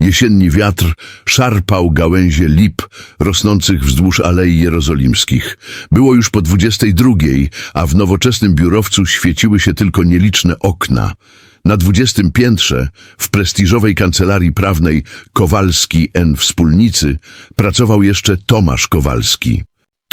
Jesienni wiatr szarpał gałęzie lip rosnących wzdłuż Alei Jerozolimskich. Było już po dwudziestej drugiej, a w nowoczesnym biurowcu świeciły się tylko nieliczne okna. Na dwudziestym piętrze, w prestiżowej kancelarii prawnej Kowalski N. Wspólnicy, pracował jeszcze Tomasz Kowalski.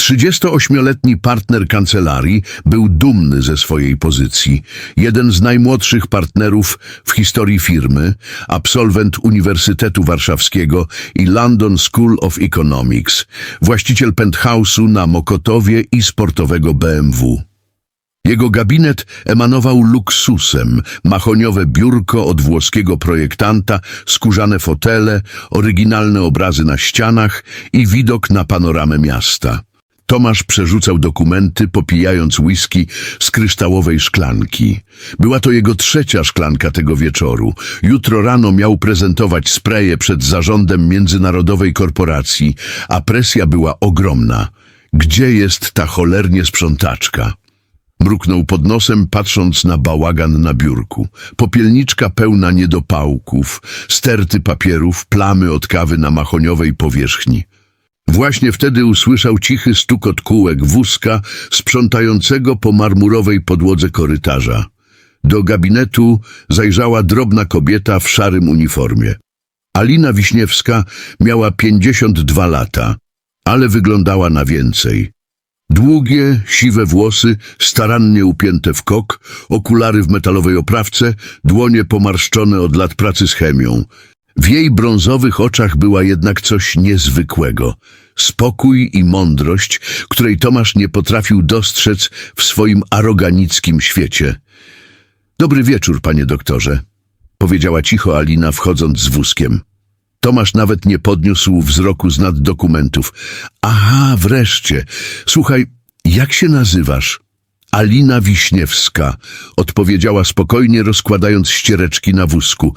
38-letni partner kancelarii był dumny ze swojej pozycji. Jeden z najmłodszych partnerów w historii firmy, absolwent Uniwersytetu Warszawskiego i London School of Economics, właściciel penthouse'u na Mokotowie i sportowego BMW. Jego gabinet emanował luksusem, mahoniowe biurko od włoskiego projektanta, skórzane fotele, oryginalne obrazy na ścianach i widok na panoramę miasta. Tomasz przerzucał dokumenty, popijając whisky z kryształowej szklanki. Była to jego trzecia szklanka tego wieczoru. Jutro rano miał prezentować spreje przed zarządem międzynarodowej korporacji, a presja była ogromna. Gdzie jest ta cholernie sprzątaczka? Mruknął pod nosem, patrząc na bałagan na biurku. Popielniczka pełna niedopałków, sterty papierów, plamy od kawy na mahoniowej powierzchni. Właśnie wtedy usłyszał cichy stukot kółek wózka sprzątającego po marmurowej podłodze korytarza. Do gabinetu zajrzała drobna kobieta w szarym uniformie. Alina Wiśniewska miała 52 lata, ale wyglądała na więcej. Długie, siwe włosy, starannie upięte w kok, okulary w metalowej oprawce, dłonie pomarszczone od lat pracy z chemią. W jej brązowych oczach była jednak coś niezwykłego. Spokój i mądrość, której Tomasz nie potrafił dostrzec w swoim aroganickim świecie. Dobry wieczór, panie doktorze, powiedziała cicho Alina, wchodząc z wózkiem. Tomasz nawet nie podniósł wzroku z nad dokumentów. Aha, wreszcie. Słuchaj, jak się nazywasz? Alina Wiśniewska, odpowiedziała spokojnie, rozkładając ściereczki na wózku.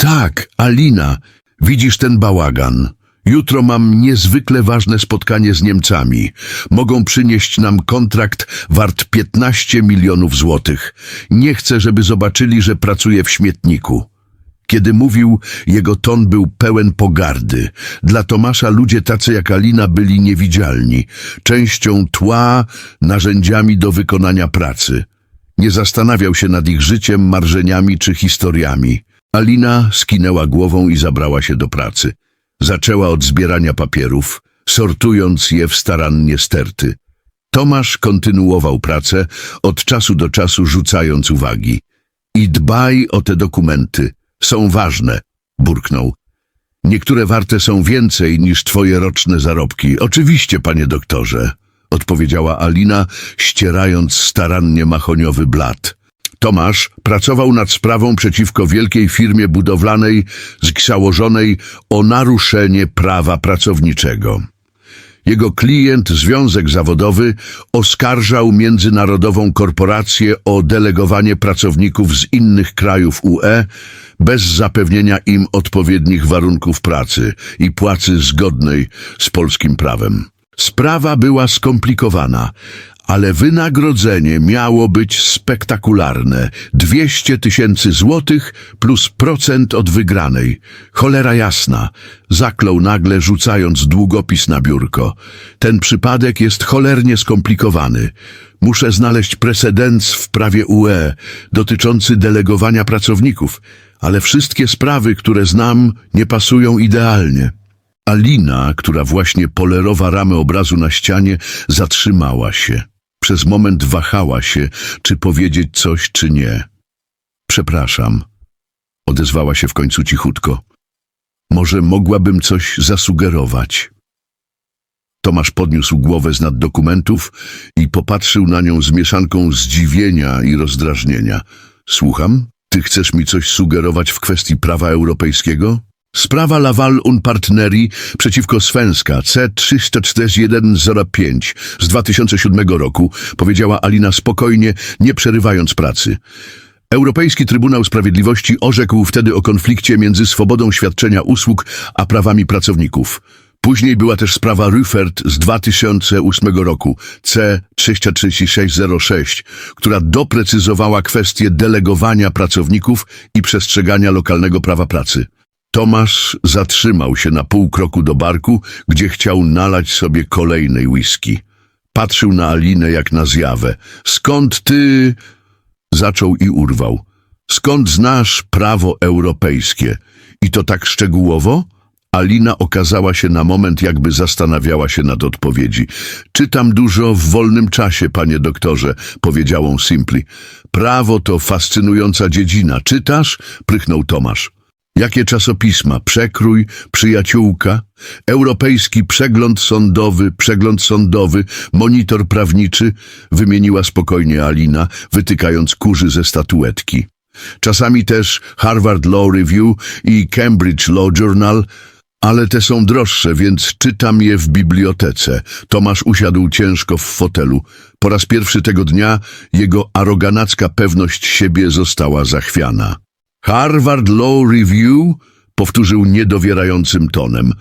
Tak, Alina, widzisz ten bałagan. Jutro mam niezwykle ważne spotkanie z Niemcami. Mogą przynieść nam kontrakt wart 15 milionów złotych. Nie chcę, żeby zobaczyli, że pracuję w śmietniku. Kiedy mówił, jego ton był pełen pogardy. Dla Tomasza ludzie tacy jak Alina byli niewidzialni, częścią tła, narzędziami do wykonania pracy. Nie zastanawiał się nad ich życiem, marzeniami czy historiami. Alina skinęła głową i zabrała się do pracy. Zaczęła od zbierania papierów, sortując je w starannie sterty. Tomasz kontynuował pracę, od czasu do czasu rzucając uwagi. I dbaj o te dokumenty. Są ważne, burknął. Niektóre warte są więcej niż twoje roczne zarobki. Oczywiście, panie doktorze, odpowiedziała Alina, ścierając starannie mahoniowy blat. Tomasz pracował nad sprawą przeciwko wielkiej firmie budowlanej zgsałożonej o naruszenie prawa pracowniczego. Jego klient, Związek Zawodowy, oskarżał międzynarodową korporację o delegowanie pracowników z innych krajów UE bez zapewnienia im odpowiednich warunków pracy i płacy zgodnej z polskim prawem. Sprawa była skomplikowana, ale wynagrodzenie miało być spektakularne. 200 tysięcy złotych plus procent od wygranej. Cholera jasna, zaklął nagle rzucając długopis na biurko. Ten przypadek jest cholernie skomplikowany. Muszę znaleźć precedens w prawie UE dotyczący delegowania pracowników, ale wszystkie sprawy, które znam, nie pasują idealnie. Alina, która właśnie polerowa ramę obrazu na ścianie, zatrzymała się. Przez moment wahała się, czy powiedzieć coś, czy nie. Przepraszam, odezwała się w końcu cichutko. Może mogłabym coś zasugerować. Tomasz podniósł głowę z nad dokumentów i popatrzył na nią z mieszanką zdziwienia i rozdrażnienia. Słucham? Ty chcesz mi coś sugerować w kwestii prawa europejskiego? Sprawa Laval un Partneri przeciwko Svenska C34105 z 2007 roku, powiedziała Alina spokojnie, nie przerywając pracy. Europejski Trybunał Sprawiedliwości orzekł wtedy o konflikcie między swobodą świadczenia usług a prawami pracowników. Później była też sprawa Rüffert z 2008 roku C33606, która doprecyzowała kwestię delegowania pracowników i przestrzegania lokalnego prawa pracy. Tomasz zatrzymał się na pół kroku do barku, gdzie chciał nalać sobie kolejnej whisky. Patrzył na Alinę jak na zjawę. Skąd ty... Zaczął i urwał. Skąd znasz prawo europejskie? I to tak szczegółowo? Alina okazała się na moment, jakby zastanawiała się nad odpowiedzi. Czytam dużo w wolnym czasie, panie doktorze, powiedział on Simpli. Prawo to fascynująca dziedzina. Czytasz? Prychnął Tomasz. Jakie czasopisma? Przekrój, przyjaciółka, Europejski Przegląd Sądowy, Przegląd Sądowy, Monitor Prawniczy, wymieniła spokojnie Alina, wytykając kurzy ze statuetki. Czasami też Harvard Law Review i Cambridge Law Journal, ale te są droższe, więc czytam je w bibliotece. Tomasz usiadł ciężko w fotelu. Po raz pierwszy tego dnia jego aroganacka pewność siebie została zachwiana. Harvard Law Review? Powtórzył niedowierającym tonem.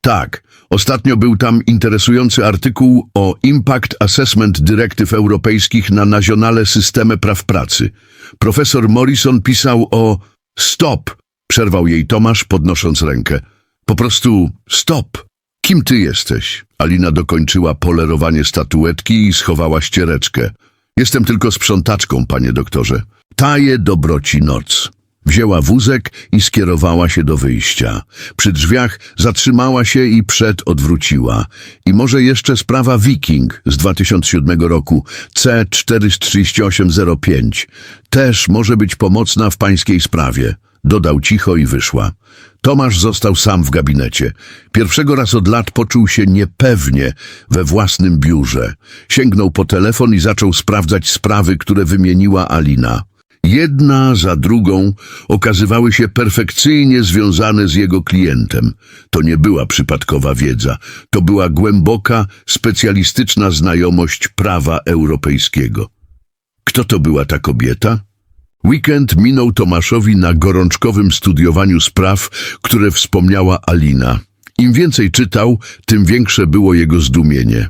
Tak, ostatnio był tam interesujący artykuł o Impact Assessment Dyrektyw Europejskich na nazionale systemy praw pracy. Profesor Morrison pisał o... Stop! Przerwał jej Tomasz, podnosząc rękę. Po prostu stop! Kim ty jesteś? Alina dokończyła polerowanie statuetki i schowała ściereczkę. Jestem tylko sprzątaczką, panie doktorze. Taje dobroci noc. Wzięła wózek i skierowała się do wyjścia. Przy drzwiach zatrzymała się i przed odwróciła. I może jeszcze sprawa Viking z 2007 roku C43805 też może być pomocna w pańskiej sprawie. Dodał cicho i wyszła. Tomasz został sam w gabinecie. Pierwszego raz od lat poczuł się niepewnie we własnym biurze. Sięgnął po telefon i zaczął sprawdzać sprawy, które wymieniła Alina. Jedna za drugą okazywały się perfekcyjnie związane z jego klientem. To nie była przypadkowa wiedza, to była głęboka, specjalistyczna znajomość prawa europejskiego. Kto to była ta kobieta? Weekend minął Tomaszowi na gorączkowym studiowaniu spraw, które wspomniała Alina. Im więcej czytał, tym większe było jego zdumienie.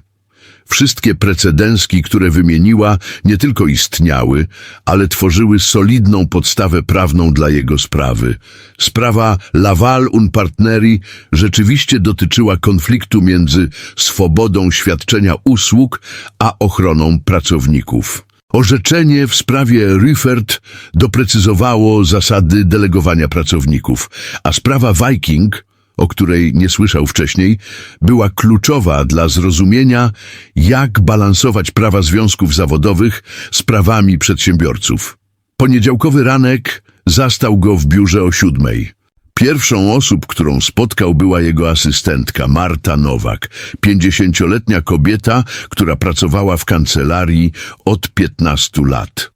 Wszystkie precedenski, które wymieniła, nie tylko istniały, ale tworzyły solidną podstawę prawną dla jego sprawy. Sprawa Laval un Partneri rzeczywiście dotyczyła konfliktu między swobodą świadczenia usług a ochroną pracowników. Orzeczenie w sprawie Rüffert doprecyzowało zasady delegowania pracowników, a sprawa Viking, o której nie słyszał wcześniej, była kluczowa dla zrozumienia, jak balansować prawa związków zawodowych z prawami przedsiębiorców. Poniedziałkowy ranek zastał go w biurze o siódmej. Pierwszą osób, którą spotkał, była jego asystentka Marta Nowak, pięćdziesięcioletnia kobieta, która pracowała w kancelarii od piętnastu lat.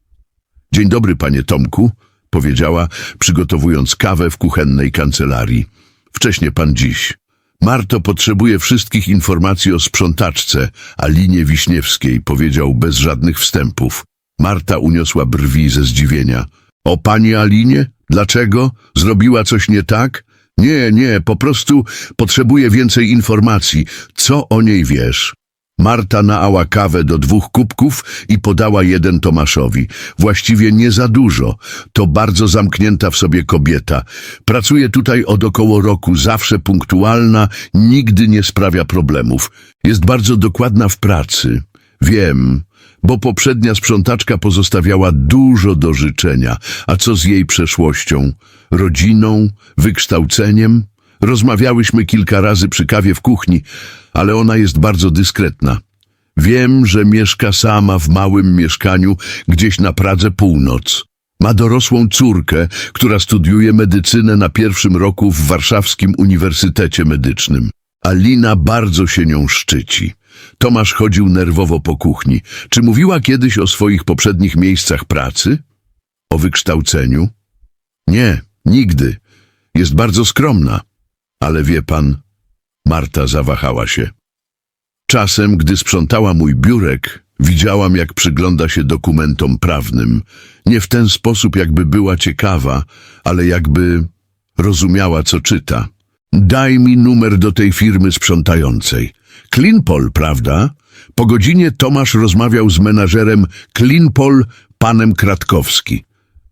Dzień dobry, panie Tomku, powiedziała, przygotowując kawę w kuchennej kancelarii. Wcześnie pan dziś. Marto potrzebuje wszystkich informacji o sprzątaczce, Alinie Wiśniewskiej, powiedział bez żadnych wstępów. Marta uniosła brwi ze zdziwienia. O pani Alinie? Dlaczego? Zrobiła coś nie tak? Nie, nie, po prostu potrzebuję więcej informacji. Co o niej wiesz? Marta naała kawę do dwóch kubków i podała jeden Tomaszowi. Właściwie nie za dużo. To bardzo zamknięta w sobie kobieta. Pracuje tutaj od około roku, zawsze punktualna, nigdy nie sprawia problemów. Jest bardzo dokładna w pracy. Wiem, bo poprzednia sprzątaczka pozostawiała dużo do życzenia. A co z jej przeszłością? Rodziną? Wykształceniem? Rozmawiałyśmy kilka razy przy kawie w kuchni, ale ona jest bardzo dyskretna. Wiem, że mieszka sama w małym mieszkaniu gdzieś na Pradze Północ. Ma dorosłą córkę, która studiuje medycynę na pierwszym roku w Warszawskim Uniwersytecie Medycznym. Alina bardzo się nią szczyci. Tomasz chodził nerwowo po kuchni. Czy mówiła kiedyś o swoich poprzednich miejscach pracy? O wykształceniu? Nie, nigdy. Jest bardzo skromna. Ale wie pan, Marta zawahała się. Czasem, gdy sprzątała mój biurek, widziałam, jak przygląda się dokumentom prawnym. Nie w ten sposób, jakby była ciekawa, ale jakby rozumiała, co czyta. Daj mi numer do tej firmy sprzątającej. Cleanpol, prawda? Po godzinie Tomasz rozmawiał z menażerem Cleanpol, panem Kratkowski.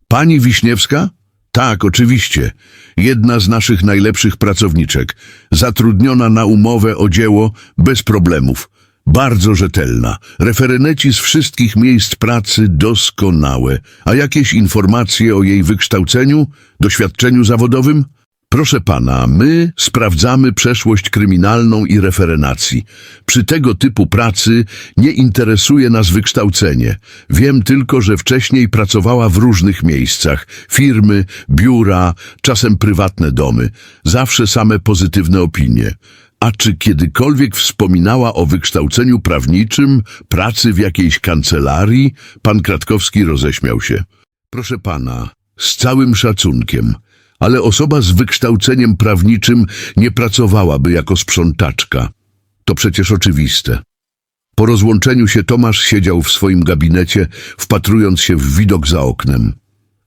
Pani Wiśniewska? Tak, oczywiście. Jedna z naszych najlepszych pracowniczek. Zatrudniona na umowę o dzieło bez problemów. Bardzo rzetelna. Refereneci z wszystkich miejsc pracy doskonałe. A jakieś informacje o jej wykształceniu, doświadczeniu zawodowym? Proszę pana, my sprawdzamy przeszłość kryminalną i referenacji. Przy tego typu pracy nie interesuje nas wykształcenie. Wiem tylko, że wcześniej pracowała w różnych miejscach. Firmy, biura, czasem prywatne domy. Zawsze same pozytywne opinie. A czy kiedykolwiek wspominała o wykształceniu prawniczym, pracy w jakiejś kancelarii? Pan Kratkowski roześmiał się. Proszę pana, z całym szacunkiem, ale osoba z wykształceniem prawniczym nie pracowałaby jako sprzątaczka. To przecież oczywiste. Po rozłączeniu się Tomasz siedział w swoim gabinecie, wpatrując się w widok za oknem.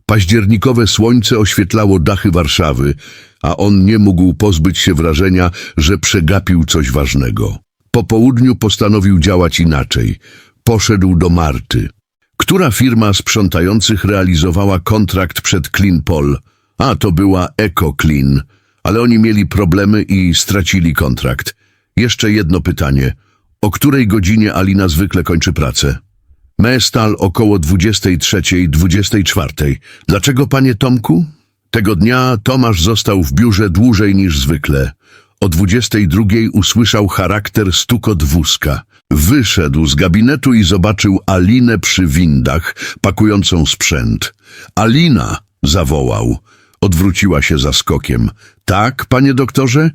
Październikowe słońce oświetlało dachy Warszawy, a on nie mógł pozbyć się wrażenia, że przegapił coś ważnego. Po południu postanowił działać inaczej. Poszedł do Marty. Która firma sprzątających realizowała kontrakt przed Cleanpol? A, to była EcoClean. Ale oni mieli problemy i stracili kontrakt. Jeszcze jedno pytanie. O której godzinie Alina zwykle kończy pracę? Mestal około 23-24. Dlaczego, panie Tomku? Tego dnia Tomasz został w biurze dłużej niż zwykle. O 22 usłyszał charakter stukot wózka. Wyszedł z gabinetu i zobaczył Alinę przy windach, pakującą sprzęt. Alina! zawołał. Odwróciła się za skokiem. Tak, panie doktorze?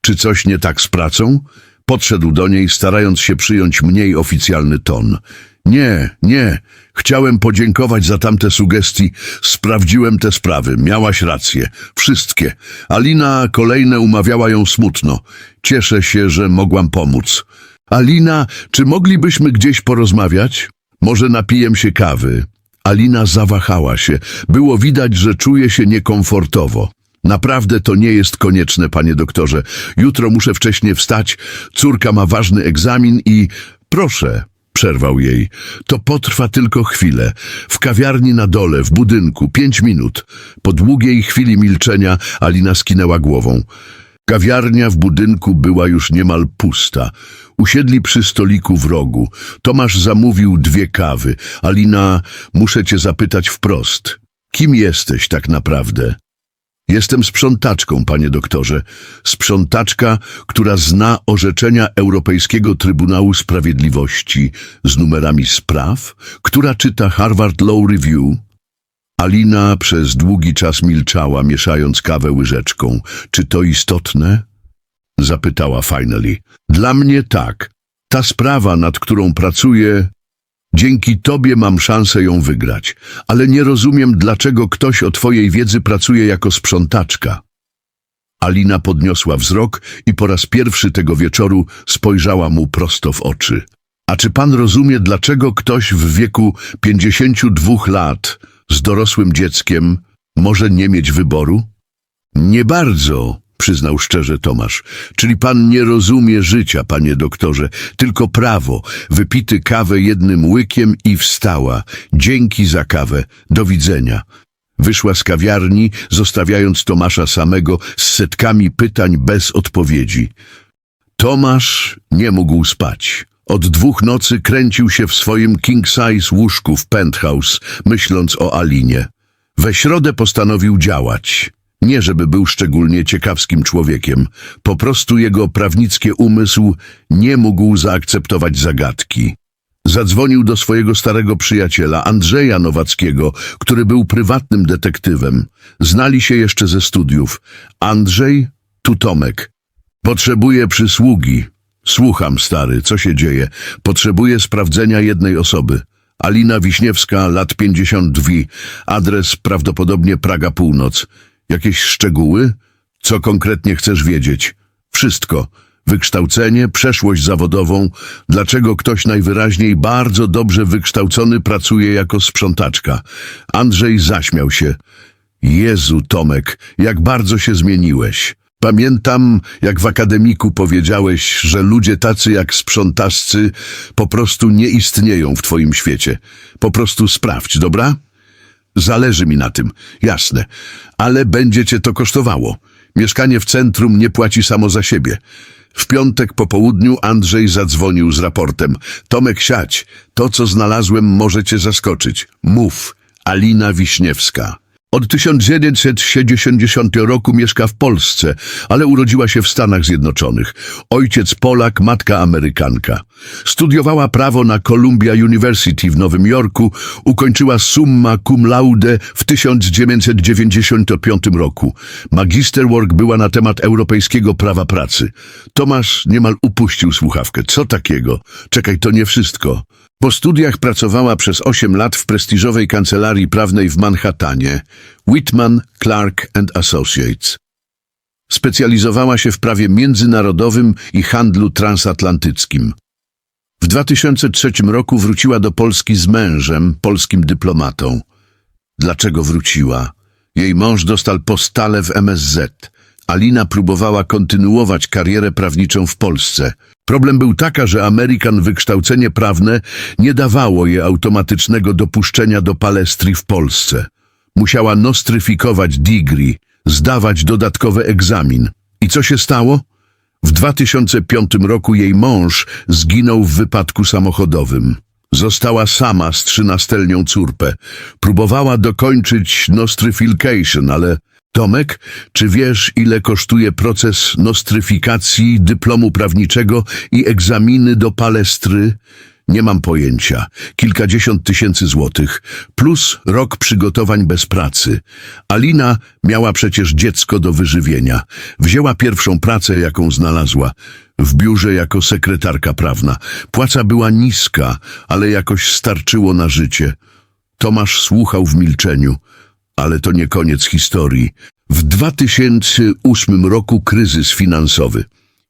Czy coś nie tak z pracą? Podszedł do niej, starając się przyjąć mniej oficjalny ton. Nie, nie. Chciałem podziękować za tamte sugestii. Sprawdziłem te sprawy. Miałaś rację. Wszystkie. Alina kolejne umawiała ją smutno. Cieszę się, że mogłam pomóc. Alina, czy moglibyśmy gdzieś porozmawiać? Może napijem się kawy. Alina zawahała się. Było widać, że czuje się niekomfortowo. Naprawdę to nie jest konieczne, panie doktorze. Jutro muszę wcześnie wstać. Córka ma ważny egzamin i... Proszę, przerwał jej. To potrwa tylko chwilę. W kawiarni na dole, w budynku, pięć minut. Po długiej chwili milczenia Alina skinęła głową. Kawiarnia w budynku była już niemal pusta. Usiedli przy stoliku w rogu. Tomasz zamówił dwie kawy. Alina, muszę cię zapytać wprost. Kim jesteś tak naprawdę? Jestem sprzątaczką, panie doktorze. Sprzątaczka, która zna orzeczenia Europejskiego Trybunału Sprawiedliwości z numerami spraw, która czyta Harvard Law Review. Alina przez długi czas milczała, mieszając kawę łyżeczką. Czy to istotne? Zapytała finally. Dla mnie tak. Ta sprawa, nad którą pracuję, dzięki tobie mam szansę ją wygrać. Ale nie rozumiem, dlaczego ktoś o twojej wiedzy pracuje jako sprzątaczka. Alina podniosła wzrok i po raz pierwszy tego wieczoru spojrzała mu prosto w oczy. A czy pan rozumie, dlaczego ktoś w wieku 52 lat z dorosłym dzieckiem może nie mieć wyboru? Nie bardzo, przyznał szczerze Tomasz. Czyli pan nie rozumie życia, panie doktorze, tylko prawo. Wypity kawę jednym łykiem i wstała. Dzięki za kawę. Do widzenia. Wyszła z kawiarni, zostawiając Tomasza samego z setkami pytań bez odpowiedzi. Tomasz nie mógł spać. Od dwóch nocy kręcił się w swoim king-size łóżku w penthouse, myśląc o Alinie. We środę postanowił działać. Nie, żeby był szczególnie ciekawskim człowiekiem. Po prostu jego prawnicki umysł nie mógł zaakceptować zagadki. Zadzwonił do swojego starego przyjaciela, Andrzeja Nowackiego, który był prywatnym detektywem. Znali się jeszcze ze studiów. Andrzej, tu Tomek. Potrzebuję przysługi. Słucham, stary, co się dzieje? Potrzebuję sprawdzenia jednej osoby. Alina Wiśniewska, lat 52, adres prawdopodobnie Praga Północ. Jakieś szczegóły? Co konkretnie chcesz wiedzieć? Wszystko. Wykształcenie, przeszłość zawodową, dlaczego ktoś najwyraźniej bardzo dobrze wykształcony pracuje jako sprzątaczka. Andrzej zaśmiał się. Jezu, Tomek, jak bardzo się zmieniłeś. Pamiętam, jak w akademiku powiedziałeś, że ludzie tacy jak sprzątaczcy po prostu nie istnieją w twoim świecie. Po prostu sprawdź, dobra? Zależy mi na tym, jasne, ale będzie cię to kosztowało. Mieszkanie w centrum nie płaci samo za siebie. W piątek po południu Andrzej zadzwonił z raportem. Tomek siać, to co znalazłem może cię zaskoczyć. Mów, Alina Wiśniewska. Od 1970 roku mieszka w Polsce, ale urodziła się w Stanach Zjednoczonych. Ojciec Polak, matka Amerykanka. Studiowała prawo na Columbia University w Nowym Jorku, ukończyła summa cum laude w 1995 roku. Magisterwork była na temat europejskiego prawa pracy. Tomasz niemal upuścił słuchawkę. Co takiego? Czekaj, to nie wszystko. Po studiach pracowała przez 8 lat w prestiżowej kancelarii prawnej w Manhattanie Whitman, Clark and Associates. Specjalizowała się w prawie międzynarodowym i handlu transatlantyckim. W 2003 roku wróciła do Polski z mężem, polskim dyplomatą. Dlaczego wróciła? Jej mąż dostał postale w MSZ. Alina próbowała kontynuować karierę prawniczą w Polsce. Problem był taka, że Amerykan wykształcenie prawne nie dawało jej automatycznego dopuszczenia do palestrii w Polsce. Musiała nostryfikować degree, zdawać dodatkowy egzamin. I co się stało? W 2005 roku jej mąż zginął w wypadku samochodowym. Została sama z trzynastelnią córpę. Próbowała dokończyć nostryfication, ale... Tomek, czy wiesz, ile kosztuje proces nostryfikacji dyplomu prawniczego i egzaminy do palestry? Nie mam pojęcia. Kilkadziesiąt tysięcy złotych, plus rok przygotowań bez pracy. Alina miała przecież dziecko do wyżywienia. Wzięła pierwszą pracę, jaką znalazła. W biurze jako sekretarka prawna. Płaca była niska, ale jakoś starczyło na życie. Tomasz słuchał w milczeniu. Ale to nie koniec historii. W 2008 roku kryzys finansowy.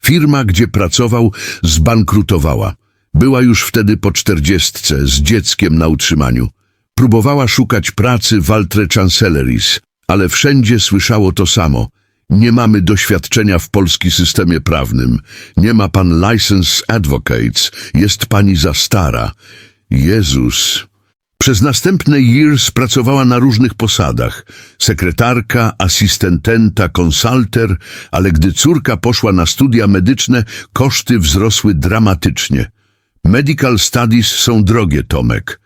Firma, gdzie pracował, zbankrutowała. Była już wtedy po czterdziestce, z dzieckiem na utrzymaniu. Próbowała szukać pracy w Altre Chancelleries, ale wszędzie słyszało to samo. Nie mamy doświadczenia w polskim systemie prawnym. Nie ma pan license advocates. Jest pani za stara. Jezus... Przez następne years pracowała na różnych posadach. Sekretarka, asystententa, konsalter, ale gdy córka poszła na studia medyczne, koszty wzrosły dramatycznie. Medical studies są drogie, Tomek.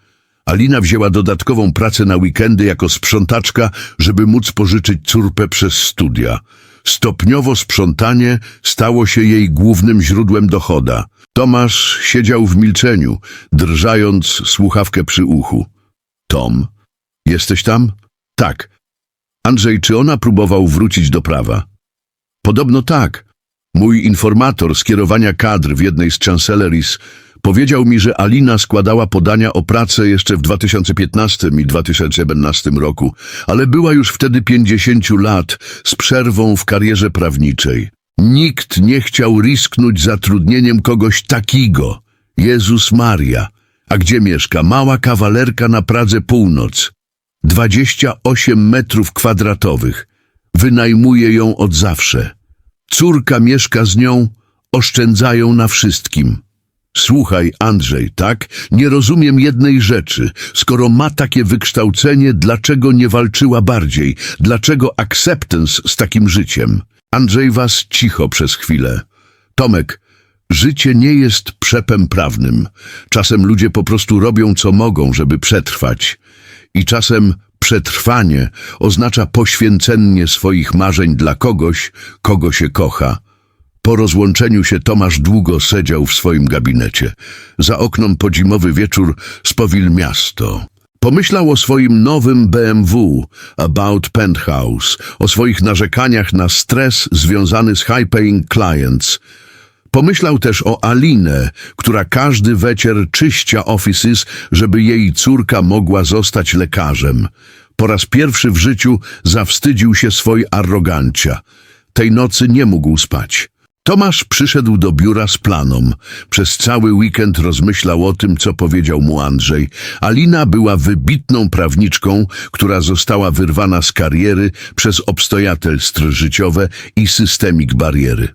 Alina wzięła dodatkową pracę na weekendy jako sprzątaczka, żeby móc pożyczyć córpę przez studia. Stopniowo sprzątanie stało się jej głównym źródłem dochoda. Tomasz siedział w milczeniu, drżając słuchawkę przy uchu. Tom, jesteś tam? Tak. Andrzej, czy ona próbował wrócić do prawa? Podobno tak. Mój informator z kierowania kadr w jednej z chancelleries powiedział mi, że Alina składała podania o pracę jeszcze w 2015 i 2017 roku, ale była już wtedy 50 lat z przerwą w karierze prawniczej. Nikt nie chciał risknąć zatrudnieniem kogoś takiego. Jezus Maria. A gdzie mieszka? Mała kawalerka na Pradze Północ. 28 metrów kwadratowych. Wynajmuje ją od zawsze. Córka mieszka z nią, oszczędzają na wszystkim. Słuchaj, Andrzej, tak? Nie rozumiem jednej rzeczy. Skoro ma takie wykształcenie, dlaczego nie walczyła bardziej? Dlaczego acceptance z takim życiem? Andrzej was cicho przez chwilę. Tomek, życie nie jest przepem prawnym. Czasem ludzie po prostu robią co mogą, żeby przetrwać. I czasem przetrwanie oznacza poświęcenie swoich marzeń dla kogoś, kogo się kocha. Po rozłączeniu się Tomasz długo siedział w swoim gabinecie. Za oknem podzimowy wieczór spowil miasto. Pomyślał o swoim nowym BMW, About Penthouse, o swoich narzekaniach na stres związany z high-paying clients. Pomyślał też o Alinę, która każdy wieczór czyścia offices, żeby jej córka mogła zostać lekarzem. Po raz pierwszy w życiu zawstydził się swojej arrogancia. Tej nocy nie mógł spać. Tomasz przyszedł do biura z planą. Przez cały weekend rozmyślał o tym, co powiedział mu Andrzej. Alina była wybitną prawniczką, która została wyrwana z kariery przez obstojatelstwo życiowe i systemik bariery.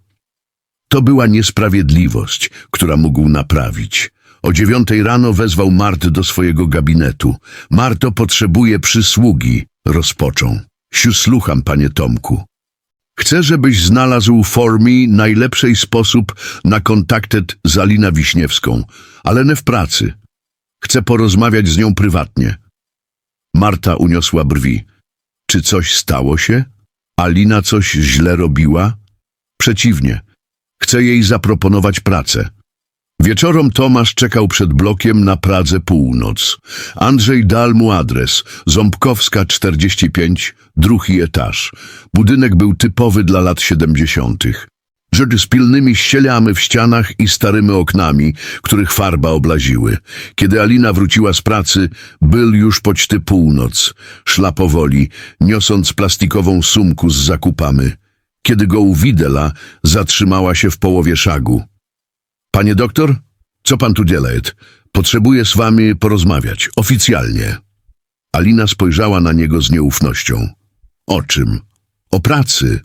To była niesprawiedliwość, która mógł naprawić. O dziewiątej rano wezwał Mart do swojego gabinetu. Marto potrzebuje przysługi, rozpoczął. Siu słucham, panie Tomku. Chcę, żebyś znalazł w formie najlepszej sposób na kontaktet z Alina Wiśniewską, ale nie w pracy. Chcę porozmawiać z nią prywatnie. Marta uniosła brwi. Czy coś stało się? Alina coś źle robiła? Przeciwnie. Chcę jej zaproponować pracę. Wieczorom Tomasz czekał przed blokiem na Pradze Północ. Andrzej dał mu adres. Ząbkowska 45, drugi etaż. Budynek był typowy dla lat 70. Rzeczy z pilnymi ścielami w ścianach i starymi oknami, których farba oblaziły. Kiedy Alina wróciła z pracy, był już poczty północ. Szla powoli, niosąc plastikową sumku z zakupami. Kiedy go uwidela, zatrzymała się w połowie szagu. Panie doktor, co pan tu dzieje? Potrzebuję z wami porozmawiać, oficjalnie. Alina spojrzała na niego z nieufnością. O czym? O pracy.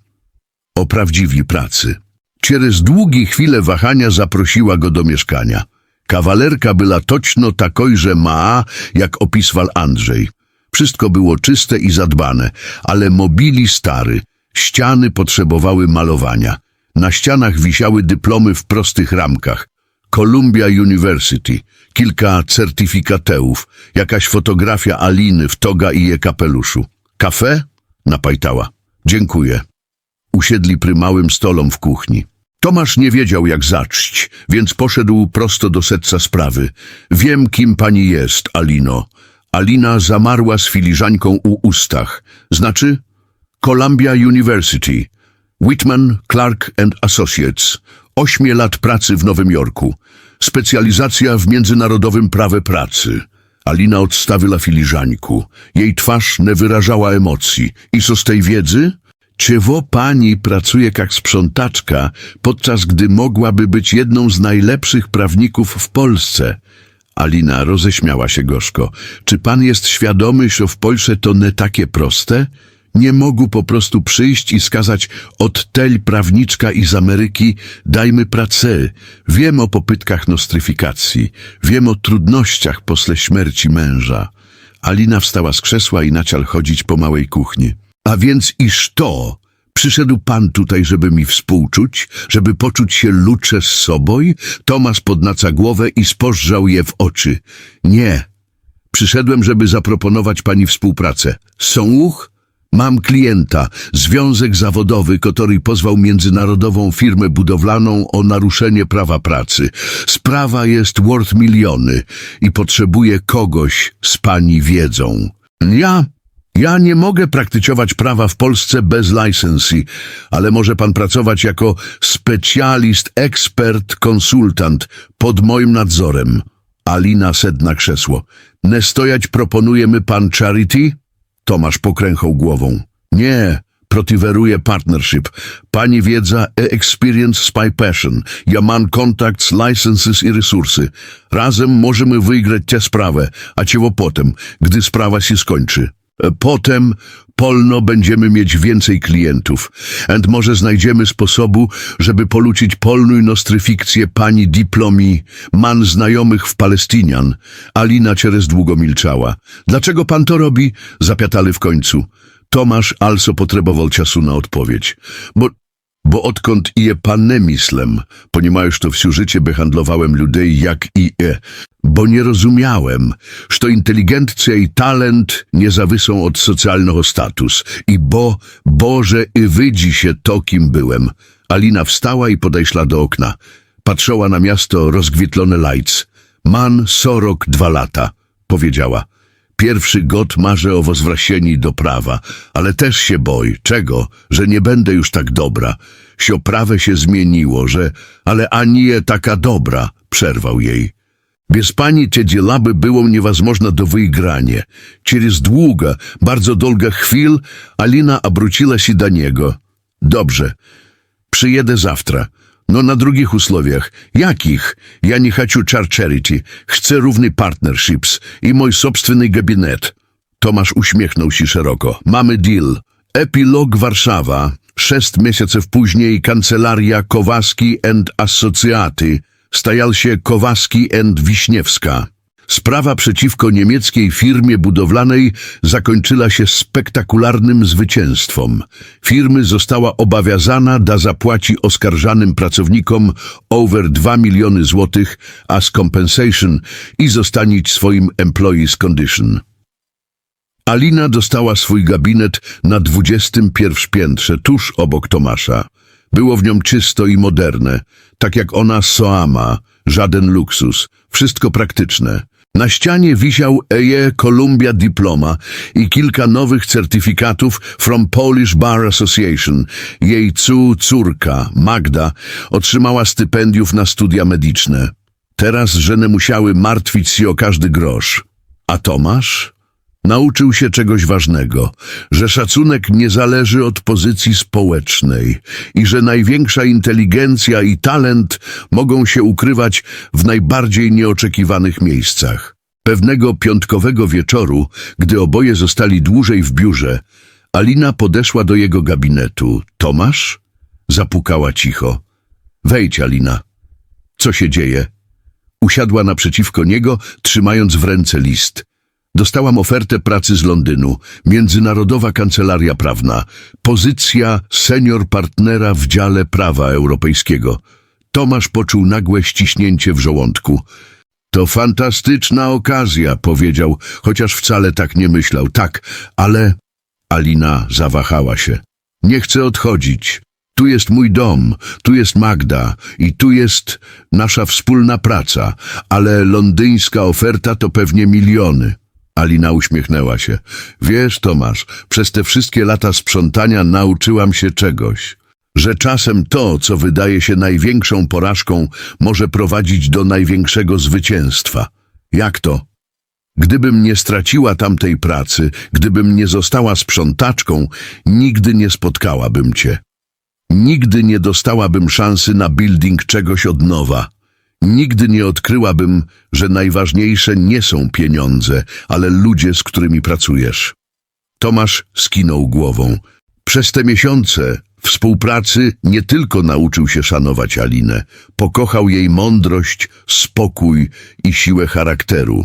O prawdziwej pracy. Через długie chwile wahania zaprosiła go do mieszkania. Kawalerka była točno takojże ma, jak opiswał Andrzej. Wszystko było czyste i zadbane, ale mobili stary. Ściany potrzebowały malowania. Na ścianach wisiały dyplomy w prostych ramkach. Columbia University, kilka certyfikateów, jakaś fotografia Aliny w toga i je kapeluszu. Kafe? Napajtała. Dziękuję. Usiedli przy małym stolom w kuchni. Tomasz nie wiedział, jak zacząć, więc poszedł prosto do serca sprawy. Wiem, kim pani jest, Alino. Alina zamarła z filiżanką u ustach. Znaczy? Columbia University. Whitman, Clark and Associates. Ośmie lat pracy w Nowym Jorku. Specjalizacja w międzynarodowym prawie pracy. Alina odstawiła filiżanku. Jej twarz nie wyrażała emocji. I co z tej wiedzy? Czywo pani pracuje jak sprzątaczka, podczas gdy mogłaby być jedną z najlepszych prawników w Polsce? Alina roześmiała się gorzko. Czy pan jest świadomy, że w Polsce to nie takie proste? Nie mogу po prostu przyjść i skazać od tel prawniczka i z Ameryki dajmy pracę. Wiem o popytkach nostryfikacji, wiem o trudnościach posle śmierci męża. Alina wstała z krzesła i naciał chodzić po małej kuchni. A więc iż to? Przyszedł pan tutaj, żeby mi współczuć, żeby poczuć się lucze z sobą? Tomasz podnaca głowę i spojrzał je w oczy. Nie. Przyszedłem, żeby zaproponować pani współpracę. Słuch? Mam klienta, związek zawodowy, który pozwał międzynarodową firmę budowlaną o naruszenie prawa pracy. Sprawa jest worth miliony i potrzebuje kogoś z pani wiedzą. Ja ja nie mogę praktykować prawa w Polsce bez licencji, ale może pan pracować jako specjalist, ekspert, konsultant pod moim nadzorem. Alina sedna krzesło. Nie stojać proponujemy pan charity? Tomasz pokręchał głową. Nie, protiweruje partnership. Pani wiedza e experience spy passion. Ja mam contacts, licenses i resursy. Razem możemy wygrać tę sprawę, a ciego potem, gdy sprawa się skończy. E, Potem polno będziemy mieć więcej klientów. And może znajdziemy sposobu, żeby polucić polną nostryfikcję pani diplomi, man znajomych w Palestinian. Alina Cieres długo milczała. Dlaczego pan to robi? Zapiatali w końcu. Tomasz also potrzebował czasu na odpowiedź. Bo bo odkąd je pan nie myślem, ponieważ to wsiu życie by handlowałem ludzi jak i e, bo nie rozumiałem, że inteligencja i talent nie zawysą od socjalnego status i bo, Boże, i wydzi się to, kim byłem. Alina wstała i podejszła do okna. Patrzyła na miasto rozgwitlone lajc. Man sorok dwa lata, powiedziała. Pierwszy got marzę o wozwrasieni do prawa, ale też się boi. Czego? Że nie będę już tak dobra. Sio prawe się zmieniło, że... Ale ani je taka dobra, przerwał jej. Bez pani te dzielaby było niewazmożne do wygrania. Через długa, bardzo długa chwil Alina obróciła się do niego. Dobrze, przyjedę zawtra. No na drugich usłowiach. Jakich? Ja nie chcę char charity. Chcę równy partnerships i mój собственny gabinet. Tomasz uśmiechnął się szeroko. Mamy deal. Epilog Warszawa. Sześć miesięcy później kancelaria Kowaski and Associaty. stajal się Kowaski and Wiśniewska. Sprawa przeciwko niemieckiej firmie budowlanej zakończyła się spektakularnym zwycięstwem. Firmy została obawiązana da zapłaci oskarżanym pracownikom over 2 miliony złotych as compensation i zostanić swoim employees condition. Alina dostała swój gabinet na 21 piętrze, tuż obok Tomasza. Było w nią czysto i moderne, tak jak ona Soama, żaden luksus, wszystko praktyczne. Na ścianie wisiał EE Columbia Diploma i kilka nowych certyfikatów from Polish Bar Association. Jej cu córka, Magda, otrzymała stypendiów na studia medyczne. Teraz żeny musiały martwić się o każdy grosz. A Tomasz? Nauczył się czegoś ważnego, że szacunek nie zależy od pozycji społecznej i że największa inteligencja i talent mogą się ukrywać w najbardziej nieoczekiwanych miejscach. Pewnego piątkowego wieczoru, gdy oboje zostali dłużej w biurze, Alina podeszła do jego gabinetu. Tomasz? Zapukała cicho. Wejdź, Alina. Co się dzieje? Usiadła naprzeciwko niego, trzymając w ręce list. Dostałam ofertę pracy z Londynu, Międzynarodowa Kancelaria Prawna, pozycja senior partnera w dziale prawa europejskiego. Tomasz poczuł nagłe ściśnięcie w żołądku. To fantastyczna okazja, powiedział, chociaż wcale tak nie myślał. Tak, ale... Alina zawahała się. Nie chcę odchodzić. Tu jest mój dom, tu jest Magda i tu jest nasza wspólna praca, ale londyńska oferta to pewnie miliony. Alina uśmiechnęła się. Wiesz, Tomasz, przez te wszystkie lata sprzątania nauczyłam się czegoś. Że czasem to, co wydaje się największą porażką, może prowadzić do największego zwycięstwa. Jak to? Gdybym nie straciła tamtej pracy, gdybym nie została sprzątaczką, nigdy nie spotkałabym cię. Nigdy nie dostałabym szansy na building czegoś od nowa. Nigdy nie odkryłabym, że najważniejsze nie są pieniądze, ale ludzie, z którymi pracujesz. Tomasz skinął głową. Przez te miesiące współpracy nie tylko nauczył się szanować Alinę, pokochał jej mądrość, spokój i siłę charakteru.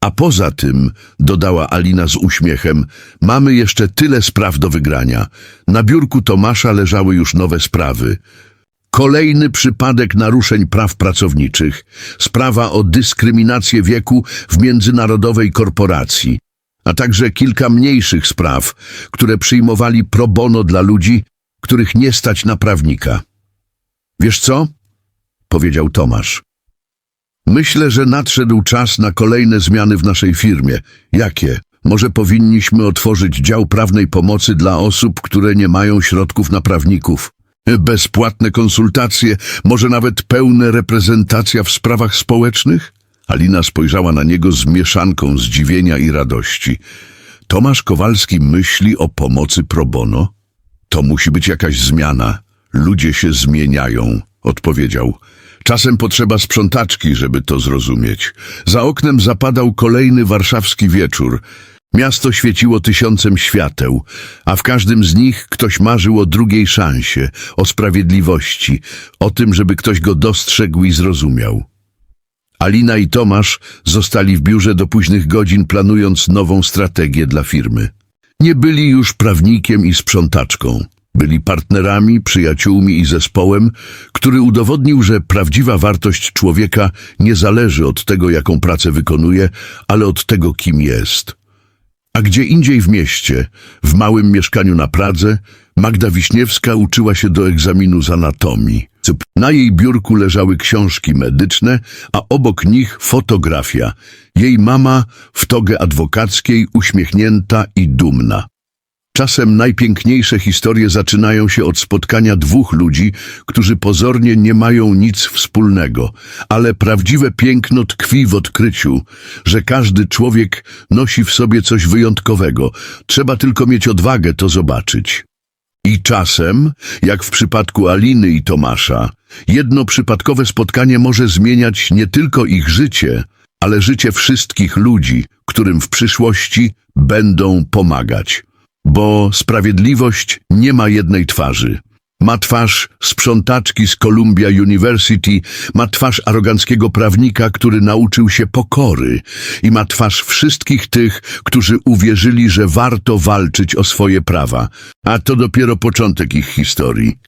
A poza tym, dodała Alina z uśmiechem, mamy jeszcze tyle spraw do wygrania. Na biurku Tomasza leżały już nowe sprawy. Kolejny przypadek naruszeń praw pracowniczych, sprawa o dyskryminację wieku w międzynarodowej korporacji, a także kilka mniejszych spraw, które przyjmowali pro bono dla ludzi, których nie stać na prawnika. Wiesz co? powiedział Tomasz. Myślę, że nadszedł czas na kolejne zmiany w naszej firmie. Jakie? Może powinniśmy otworzyć dział prawnej pomocy dla osób, które nie mają środków na prawników. Bezpłatne konsultacje, może nawet pełna reprezentacja w sprawach społecznych? Alina spojrzała na niego z mieszanką zdziwienia i radości. Tomasz Kowalski myśli o pomocy pro bono? To musi być jakaś zmiana. Ludzie się zmieniają, odpowiedział. Czasem potrzeba sprzątaczki, żeby to zrozumieć. Za oknem zapadał kolejny warszawski wieczór. Miasto świeciło tysiącem świateł, a w każdym z nich ktoś marzył o drugiej szansie, o sprawiedliwości, o tym, żeby ktoś go dostrzegł i zrozumiał. Alina i Tomasz zostali w biurze do późnych godzin, planując nową strategię dla firmy. Nie byli już prawnikiem i sprzątaczką. Byli partnerami, przyjaciółmi i zespołem, który udowodnił, że prawdziwa wartość człowieka nie zależy od tego, jaką pracę wykonuje, ale od tego, kim jest. A gdzie indziej w mieście, w małym mieszkaniu na Pradze, Magda Wiśniewska uczyła się do egzaminu z anatomii. Na jej biurku leżały książki medyczne, a obok nich fotografia. Jej mama w togę adwokackiej, uśmiechnięta i dumna. Czasem najpiękniejsze historie zaczynają się od spotkania dwóch ludzi, którzy pozornie nie mają nic wspólnego, ale prawdziwe piękno tkwi w odkryciu, że każdy człowiek nosi w sobie coś wyjątkowego. Trzeba tylko mieć odwagę to zobaczyć. I czasem, jak w przypadku Aliny i Tomasza, jedno przypadkowe spotkanie może zmieniać nie tylko ich życie, ale życie wszystkich ludzi, którym w przyszłości będą pomagać. Bo sprawiedliwość nie ma jednej twarzy. Ma twarz sprzątaczki z Columbia University, ma twarz aroganckiego prawnika, który nauczył się pokory i ma twarz wszystkich tych, którzy uwierzyli, że warto walczyć o swoje prawa. A to dopiero początek ich historii.